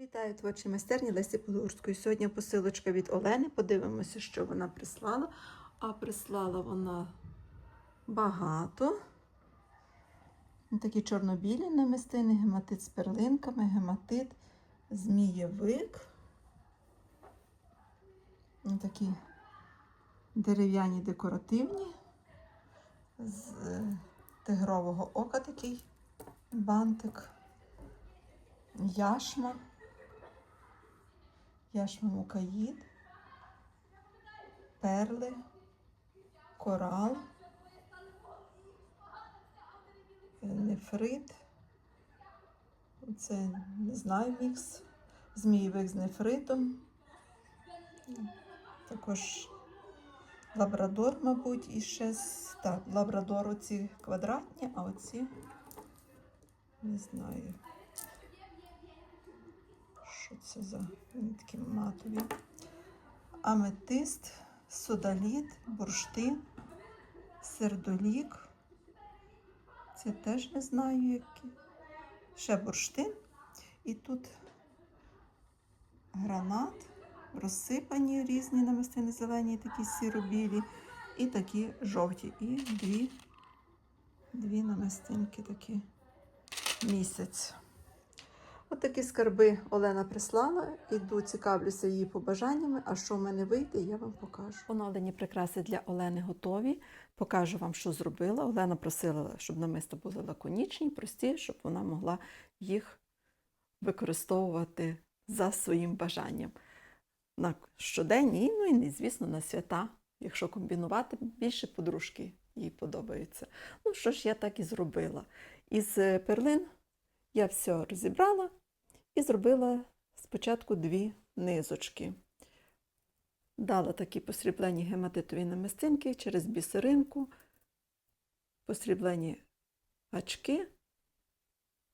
Вітаю творчій майстерні Лесі Подгурської. Сьогодні посилочка від Олени. Подивимося, що вона прислала. А прислала вона багато. Такі чорнобілі намистини, гематит з перлинками, гематит, змієвик. Такі дерев'яні декоративні. З тигрового ока такий бантик. Яшма. Яшма мукаїд, перли, корал, нефрит. Це не знаю мікс. Змієвик з нефритом. Також лабрадор, мабуть, і ще з... так, лабрадор оці квадратні, а оці не знаю. Що це за такі матові? Аметист, содаліт, бурштин, сердолік. Це теж не знаю які. Ще бурштин. І тут гранат, розсипані різні намистини зелені, такі сіро-білі, і такі жовті. І дві, дві намистинки такі місяць. От скарби Олена прислала. Іду цікавлюся її побажаннями. А що в мене вийде, я вам покажу. Оновлені прикраси для Олени готові. Покажу вам, що зробила. Олена просила, щоб намисто були лаконічні, прості, щоб вона могла їх використовувати за своїм бажанням. На щоденні, ну і, звісно, на свята. Якщо комбінувати, більше подружки їй подобаються. Ну що ж, я так і зробила. Із перлин я все розібрала і зробила спочатку дві низочки. Дала такі посріблені гематитові намистинки через бісеринку, посріблені гачки,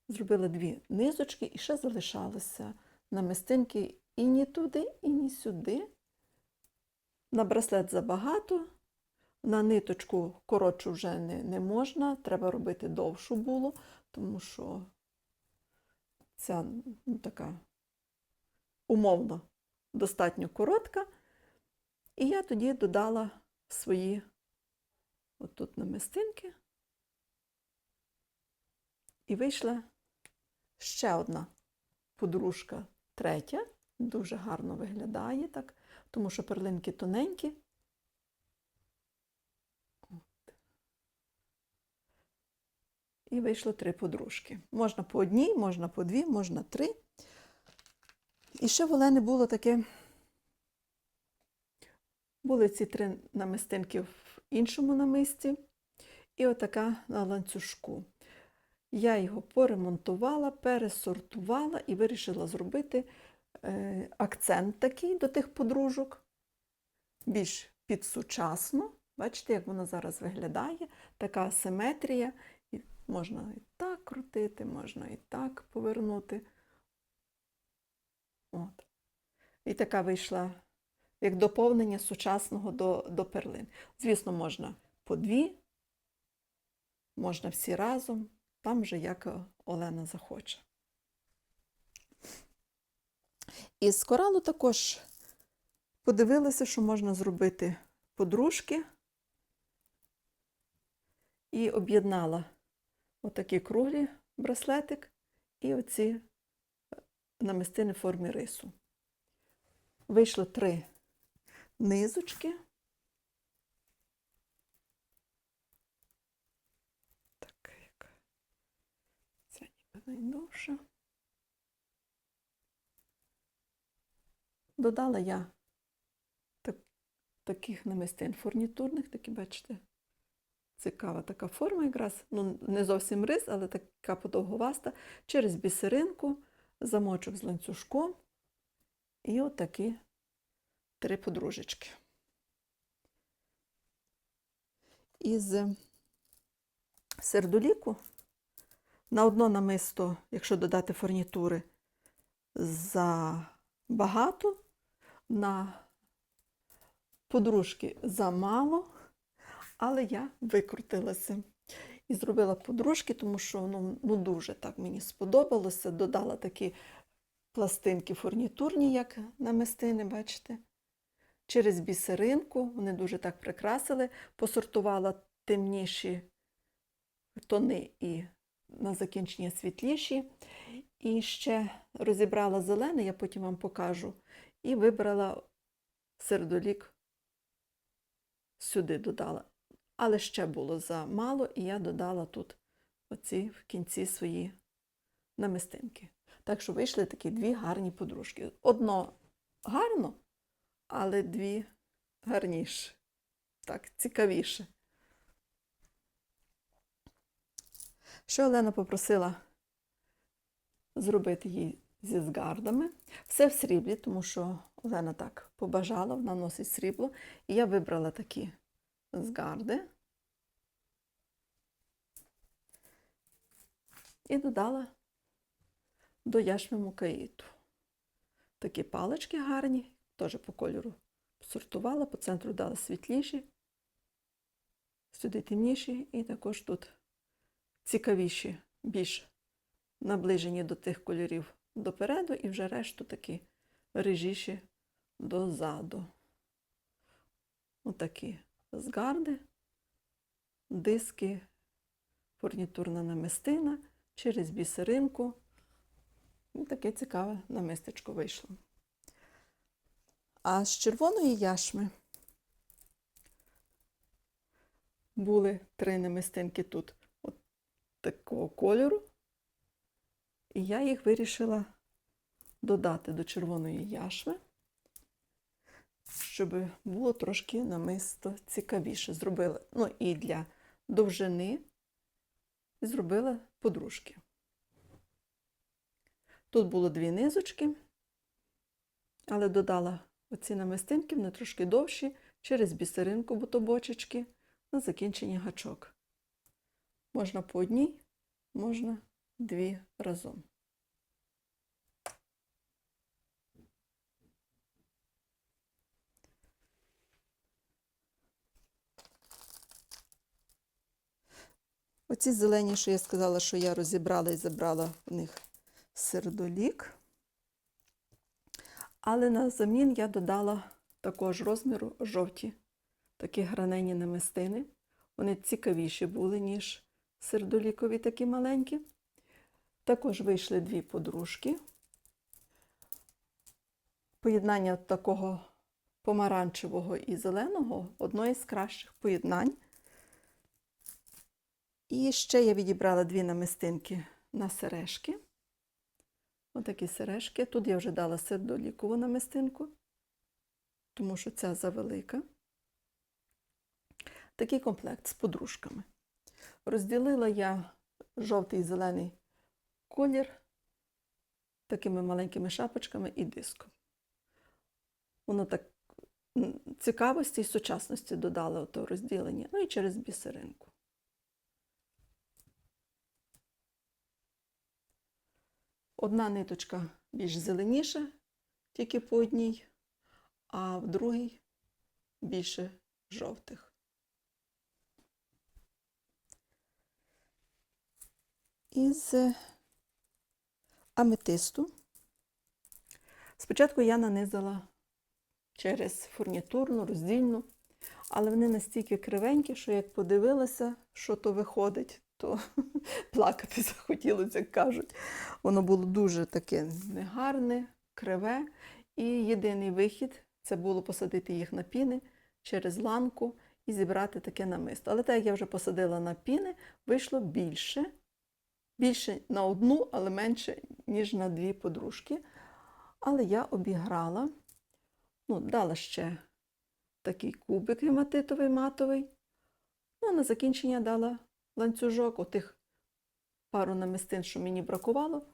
зробила дві низочки і ще залишалося намистинки і ні туди, і ні сюди. На браслет забагато, на ниточку коротшу вже не, не можна, треба робити довшу було, тому що ця ну, така умовно достатньо коротка. І я тоді додала свої отут намистинки. І вийшла ще одна подружка, третя, дуже гарно виглядає так, тому що перлинки тоненькі. І вийшло три подружки. Можна по одній, можна по дві, можна три. І ще в Олени було таке. Були ці три намистинки в іншому намисті, і отака на ланцюжку. Я його поремонтувала, пересортувала і вирішила зробити е, акцент такий до тих подружок, більш підсучасно. Бачите, як воно зараз виглядає, така асиметрія. Можна і так крутити, можна і так повернути. От. І така вийшла як доповнення сучасного до, до перлин. Звісно, можна по дві, можна всі разом, там вже як Олена захоче. І з коралу також подивилася, що можна зробити подружки і об'єднала отакий круглі браслетик і оці намистини в формі рису. Вийшло три низочки. Так, як ця ніби найдовша. Додала я так, таких намистин фурнітурних, такі, бачите, цікава така форма якраз, ну, не зовсім рис, але така подовговаста, через бісеринку, замочок з ланцюжком і отакі три подружечки. Із сердоліку на одно намисто, якщо додати фурнітури, забагато, на подружки замало, але я викрутилася. І зробила подружки, тому що ну, ну дуже так мені сподобалося. Додала такі пластинки фурнітурні, як намистини, бачите. Через бісеринку вони дуже так прикрасили, посортувала темніші тони і на закінчення світліші. І ще розібрала зелений, я потім вам покажу, і вибрала сердолік сюди додала. Але ще було замало, і я додала тут оці в кінці свої намистинки. Так що вийшли такі дві гарні подружки. Одно гарно, але дві гарніше. Так, цікавіше. Ще Олена попросила зробити їй зі згардами. Все в сріблі, тому що Олена так побажала, вона носить срібло. І я вибрала такі згарди і додала до яшми мукаїту. Такі палички гарні, теж по кольору сортувала, по центру дала світліші, сюди темніші, і також тут цікавіші, більш наближені до тих кольорів допереду, і вже решту такі рижіші дозаду. Отакі згарди, диски, фурнітурна намистина через бісеринку. І таке цікаве намистечко вийшло. А з червоної яшми були три намистинки тут от такого кольору. І я їх вирішила додати до червоної яшми, щоб було трошки намисто цікавіше. Зробила, ну і для довжини зробила подружки. Тут було дві низочки, але додала оці намистинки, вони трошки довші, через бісеринку бутобочечки на закінчення гачок. Можна по одній, можна дві разом. Оці зелені, що я сказала, що я розібрала і забрала в них сердолік. Але на замін я додала також розміру жовті, такі гранені намистини. Вони цікавіші були, ніж сердолікові такі маленькі. Також вийшли дві подружки. Поєднання такого помаранчевого і зеленого одне з кращих поєднань. І ще я відібрала дві намистинки на сережки. Отакі сережки. Тут я вже дала сердолікову намистинку, тому що ця завелика. Такий комплект з подружками. Розділила я жовтий і зелений колір такими маленькими шапочками і диском. Воно так цікавості і сучасності додало ото розділення, ну і через бісеринку. Одна ниточка більш зеленіша, тільки по одній, а в другій більше жовтих. Із аметисту. Спочатку я нанизала через фурнітурну, роздільну, але вони настільки кривенькі, що як подивилася, що то виходить, то плакати захотілося, як кажуть. Воно було дуже таке негарне, криве. І єдиний вихід це було посадити їх на піни через ланку і зібрати таке намисто. Але так як я вже посадила на піни, вийшло більше. Більше на одну, але менше, ніж на дві подружки. Але я обіграла, ну, дала ще такий кубик гематитовий матовий. Ну, а на закінчення дала ланцюжок, отих пару намистин, що мені бракувало,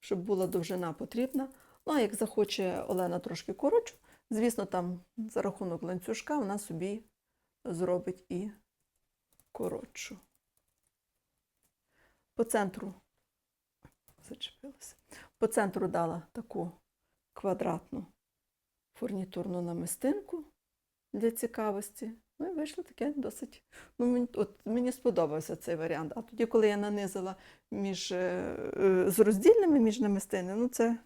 щоб була довжина потрібна. Ну, а як захоче Олена трошки коротшу, звісно, там за рахунок ланцюжка вона собі зробить і коротшу. По центру зачепилася. По центру дала таку квадратну фурнітурну намистинку для цікавості, Ну і вийшло таке досить. Ну, мені, от, мені сподобався цей варіант. А тоді, коли я нанизала між, е, е, з роздільними між намистини, ну це,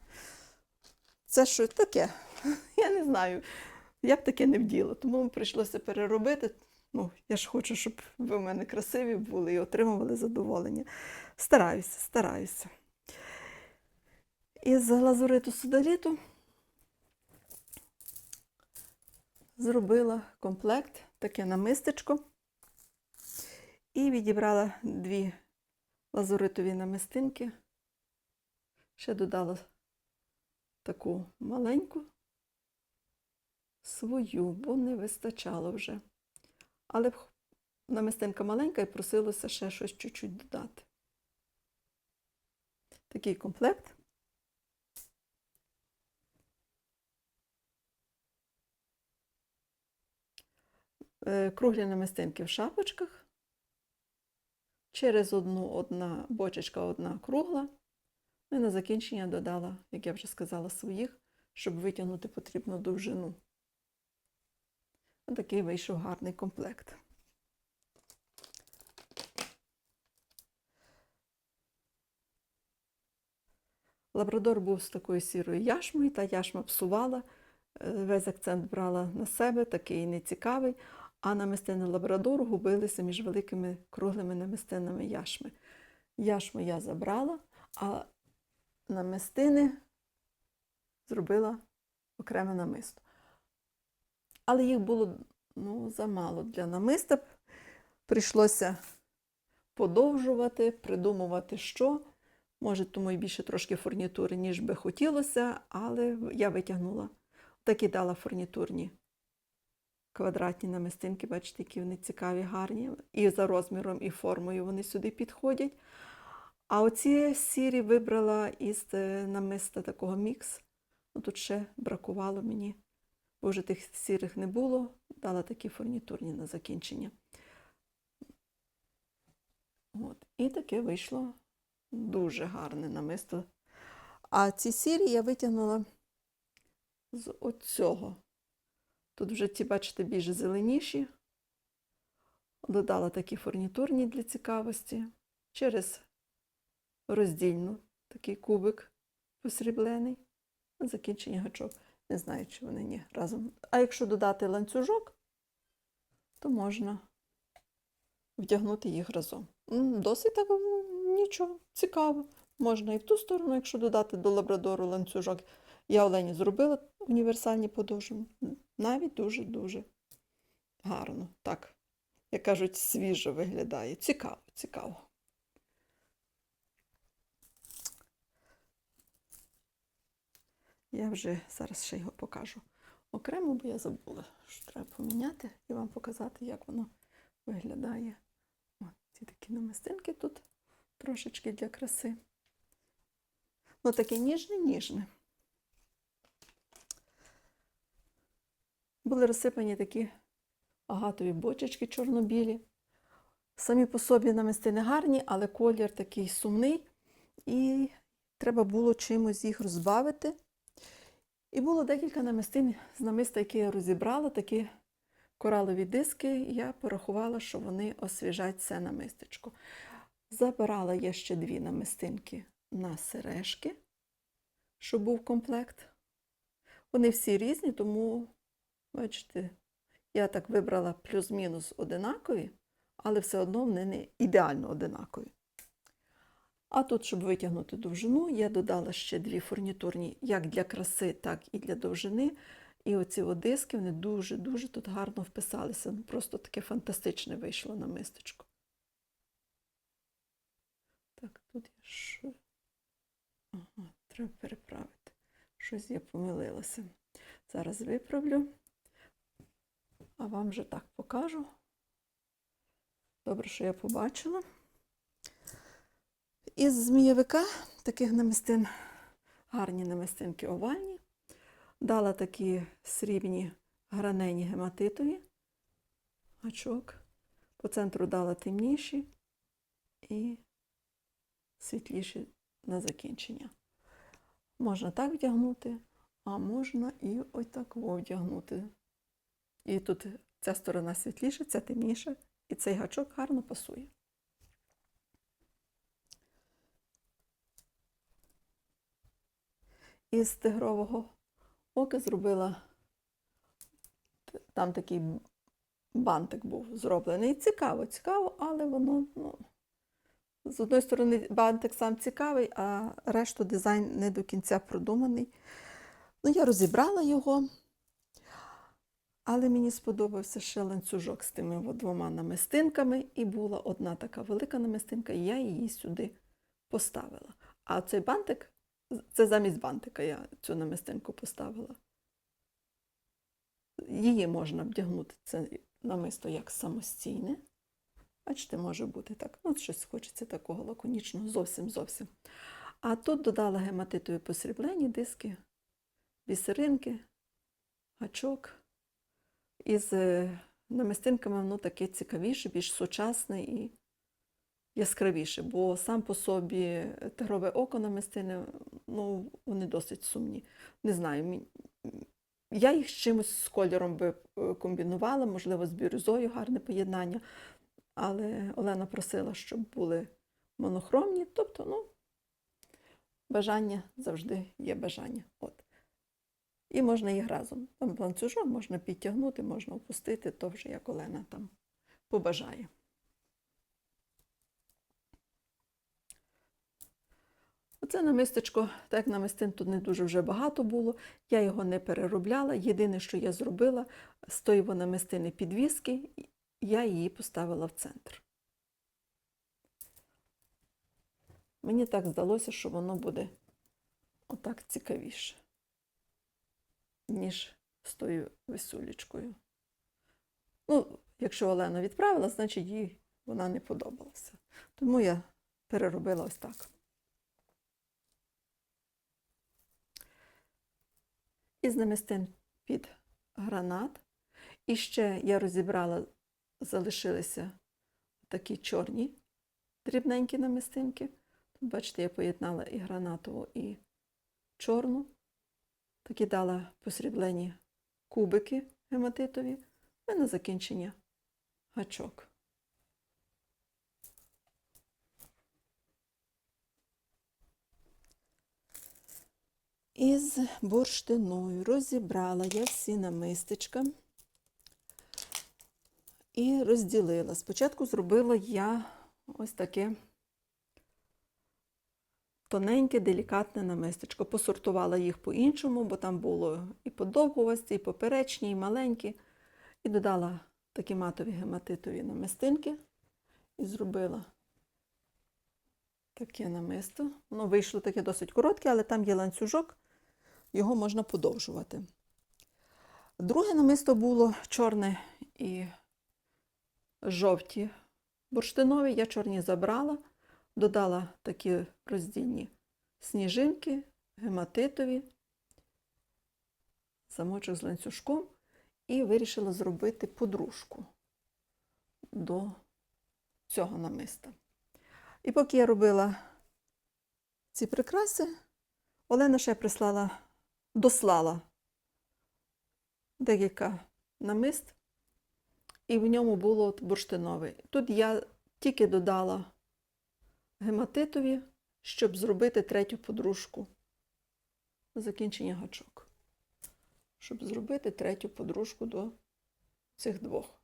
це що таке? Я не знаю. Я б таке не вділа. Тому прийшлося переробити. Ну, я ж хочу, щоб ви в мене красиві були і отримували задоволення. Стараюся, стараюся. Із лазуриту судоліту зробила комплект, таке намистечко. І відібрала дві лазуритові намистинки. Ще додала таку маленьку свою, бо не вистачало вже. Але намистинка маленька і просилося ще щось чуть-чуть додати. Такий комплект. Круглі намистинки в шапочках. Через одну одна бочечка, одна кругла. І на закінчення додала, як я вже сказала, своїх, щоб витягнути потрібну довжину. Такий вийшов гарний комплект. Лабрадор був з такою сірою яшмою, та яшма псувала, е, весь акцент брала на себе, такий нецікавий, а намистини лабрадору губилися між великими круглими намистинами яшми. Яшму я забрала, а намистини зробила окреме намисто. Але їх було ну, замало для намиста. Прийшлося подовжувати, придумувати, що. Може, тому і більше трошки фурнітури, ніж би хотілося, але я витягнула. Так і дала фурнітурні квадратні намистинки, бачите, які вони цікаві, гарні. І за розміром, і формою вони сюди підходять. А оці сірі вибрала із е, намиста такого мікс. Ну, тут ще бракувало мені, бо вже тих сірих не було. Дала такі фурнітурні на закінчення. От. І таке вийшло дуже гарне намисто. А ці сірі я витягнула з оцього. Тут вже ці, бачите, більш зеленіші. Додала такі фурнітурні для цікавості через роздільну такий кубик посріблений. Закінчення гачок. Не знаю, чи вони ні разом. А якщо додати ланцюжок, то можна вдягнути їх разом. Досить так нічого, цікаво. Можна і в ту сторону, якщо додати до лабрадору ланцюжок. Я Олені зробила універсальні подовжені. Навіть дуже-дуже гарно. Так, як кажуть, свіжо виглядає. Цікаво, цікаво. Я вже зараз ще його покажу окремо, бо я забула, що треба поміняти і вам показати, як воно виглядає. От ці такі намистинки тут трошечки для краси. Ну, таке ніжне-ніжне. Були розсипані такі агатові бочечки чорно-білі. Самі по собі намистини гарні, але колір такий сумний, і треба було чимось їх розбавити. І було декілька намистин з намиста, які я розібрала, такі коралові диски, я порахувала, що вони освіжать це намистечко. Забирала я ще дві намистинки на сережки, щоб був комплект. Вони всі різні, тому, бачите, я так вибрала плюс-мінус одинакові, але все одно вони не ідеально одинакові. А тут, щоб витягнути довжину, я додала ще дві фурнітурні, як для краси, так і для довжини. І оці от диски, вони дуже-дуже тут гарно вписалися. Ну, Просто таке фантастичне вийшло на мистечко. Так, тут я що? Ага, треба переправити. Щось я помилилася. Зараз виправлю, а вам вже так покажу. Добре, що я побачила. Із змієвика таких намистин, гарні намистинки овальні. Дала такі срібні гранені гематитові гачок. По центру дала темніші і світліші на закінчення. Можна так вдягнути, а можна і ось так вдягнути. І тут Ця сторона світліша, ця темніша, і цей гачок гарно пасує. Із тигрового ока зробила там такий бантик був зроблений. Цікаво, цікаво, але воно, ну, з одної сторони, бантик сам цікавий, а решту дизайн не до кінця продуманий. Ну, я розібрала його, але мені сподобався ще ланцюжок з тими двома намистинками, і була одна така велика намистинка, і я її сюди поставила. А цей бантик, це замість бантика я цю намистинку поставила. Її можна вдягнути, це намисто як самостійне. Бачите, може бути так. Ну, щось хочеться такого лаконічного, зовсім зовсім. А тут додала гематитові посріблені диски, бісеринки, гачок. Із е, намистинками воно таке цікавіше, більш сучасне і яскравіше, бо сам по собі тигрове око намистини, ну, вони досить сумні. Не знаю, я їх з чимось з кольором би е, комбінувала, можливо, з бірюзою гарне поєднання. Але Олена просила, щоб були монохромні, тобто, ну, бажання завжди є бажання. От. І можна їх разом. Там ланцюжок можна підтягнути, можна опустити, то вже як Олена там побажає. Оце намистечко, так як намистин тут не дуже вже багато було, я його не переробляла. Єдине, що я зробила, з тої намистини підвіски, я її поставила в центр. Мені так здалося, що воно буде отак цікавіше, ніж з тою висулечкою. Ну, якщо Олена відправила, значить їй вона не подобалася. Тому я переробила ось так. Із намистин під гранат. І ще я розібрала, залишилися такі чорні дрібненькі намистинки. Бачите, я поєднала і гранатову, і чорну. Такі дала посріблені кубики гематитові, і на закінчення гачок. Із бурштиною розібрала я всі намистечка і розділила. Спочатку зробила я ось таке тоненьке, делікатне намистечко. Посортувала їх по-іншому, бо там було і подовгувасті, і поперечні, і маленькі. І додала такі матові гематитові намистинки і зробила таке намисто. Воно вийшло таке досить коротке, але там є ланцюжок, його можна подовжувати. Друге намисто було чорне і жовті бурштинові. Я чорні забрала, додала такі роздільні сніжинки, гематитові, замочок з ланцюжком і вирішила зробити подружку до цього намиста. І поки я робила ці прикраси, Олена ще прислала, дослала декілька намист, і в ньому було бурштиновий. Тут я тільки додала гематитові, щоб зробити третю подружку. Закінчення гачок. Щоб зробити третю подружку до цих двох.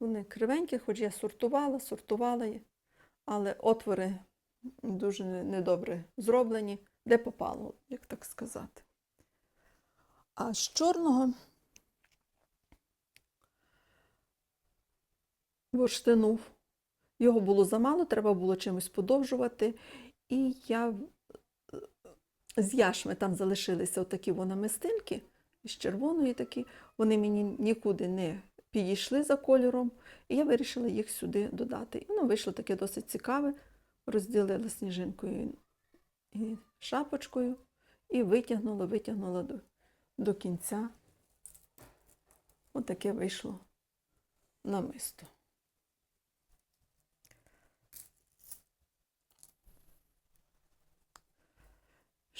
Вони кривенькі, хоч я сортувала, сортувала, але отвори дуже недобре зроблені, де попало, як так сказати. А з чорного бурштину його було замало, треба було чимось подовжувати. І я з яшми там залишилися отакі намистинки, з червоної такі, вони мені нікуди не підійшли за кольором, і я вирішила їх сюди додати. І воно вийшло таке досить цікаве. Розділила сніжинкою і шапочкою, і витягнула, витягнула до, до кінця. Отаке вийшло намисто.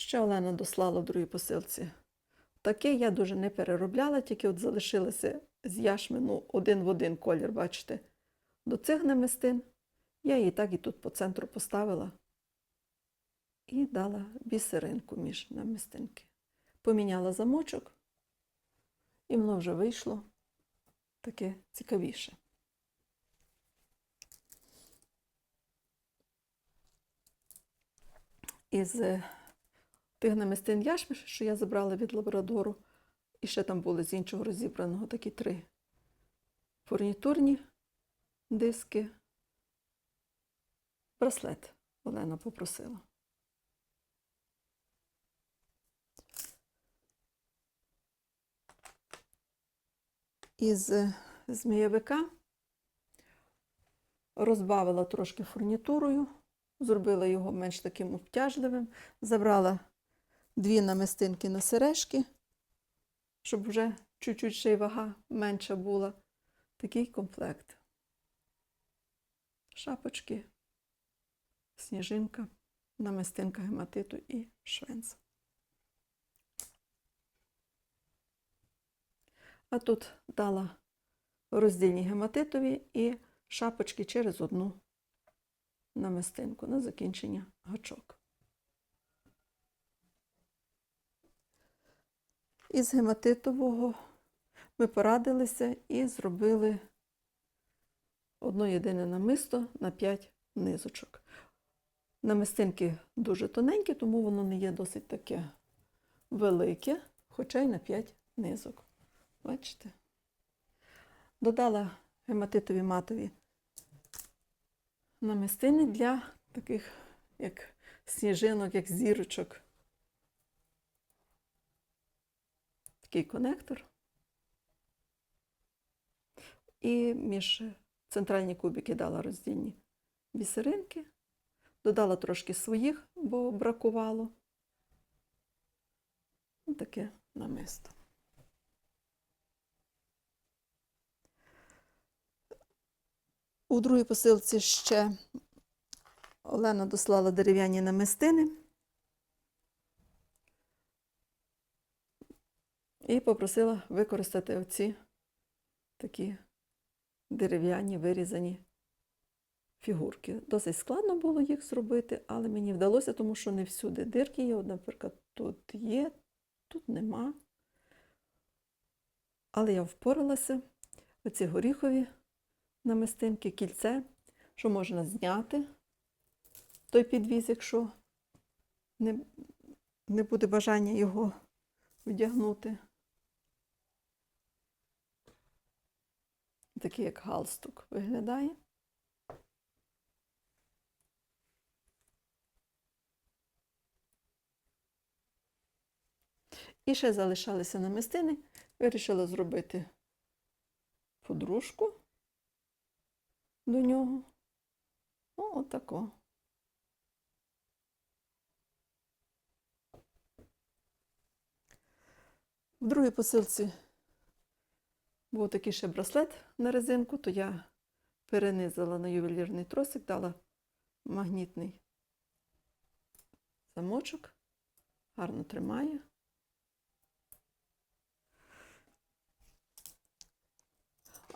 Ще Олена дослала в другій посилці таке я дуже не переробляла, тільки от залишилося з яшмину один в один колір, бачите, до цих намистин. Я її так і тут по центру поставила і дала бісеринку між намистинки. Поміняла замочок, і воно вже вийшло таке цікавіше. Із тих намистин яшмиш, що я забрала від лабрадору, і ще там були з іншого розібраного такі три фурнітурні диски. Браслет Олена попросила. Із е, змієвика розбавила трошки фурнітурою, зробила його менш таким обтяжливим, забрала дві намистинки на сережки, щоб вже чуть-чуть ще й вага менша була. Такий комплект. Шапочки, сніжинка, намистинка гематиту і швенц. А тут дала роздільні гематитові і шапочки через одну намистинку на закінчення гачок. Із гематитового ми порадилися і зробили одно єдине намисто на 5 низочок. Намистинки дуже тоненькі, тому воно не є досить таке велике, хоча й на 5 низок. Бачите? Додала гематитові матові намистини для таких, як сніжинок, як зірочок. Такий конектор. І між центральні кубики дала роздільні бісеринки, додала трошки своїх, бо бракувало. Ось таке намисто. У другій посилці ще Олена дослала дерев'яні намистини і попросила використати оці такі дерев'яні вирізані фігурки. Досить складно було їх зробити, але мені вдалося, тому що не всюди дирки є. Наприклад, тут є, тут нема. Але я впоралася. Оці горіхові намистинки, кільце, що можна зняти той підвіз, якщо не, не буде бажання його вдягнути. Такий як галстук виглядає. І ще залишалися намистини. Вирішила зробити подружку до нього. О, отако. В другій посилці був такий ще браслет на резинку, то я перенизила на ювелірний тросик, дала магнітний замочок, гарно тримає.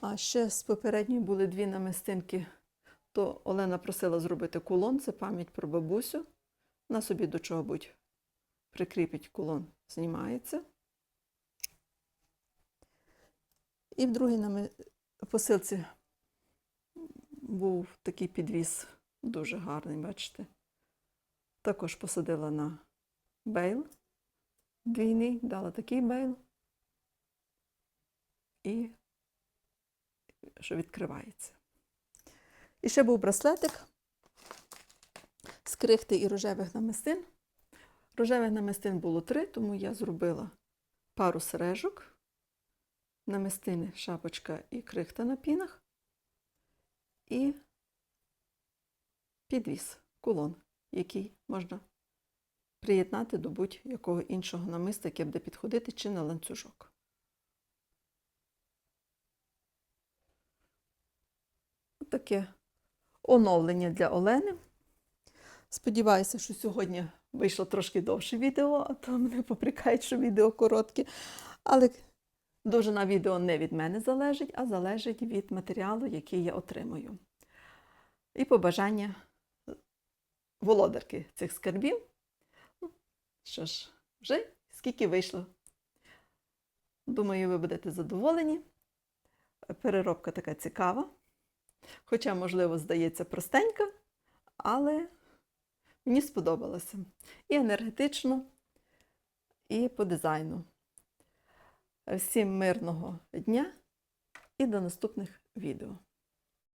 А ще з попередньої були дві намистинки, то Олена просила зробити кулон, це пам'ять про бабусю. На собі до чого будь прикріпить кулон, знімається. І в другій нами... посилці був такий підвіз, дуже гарний, бачите. Також посадила на бейл двійний, дала такий бейл і що відкривається. І ще був браслетик з крихти і рожевих намистин. Рожевих намистин було три, тому я зробила пару сережок, намистини, шапочка і крихта на пінах, і підвіз, кулон, який можна приєднати до будь-якого іншого намиста, яке буде підходити, чи на ланцюжок. Таке оновлення для Олени. Сподіваюся, що сьогодні вийшло трошки довше відео, а то мене попрікають, що відео коротке. Але довжина відео не від мене залежить, а залежить від матеріалу, який я отримую. І побажання володарки цих скарбів. Ну, Що ж, вже скільки вийшло. Думаю, ви будете задоволені. Переробка така цікава. Хоча, можливо, здається простенька, але мені сподобалося. І енергетично, і по дизайну. Всім мирного дня і до наступних відео.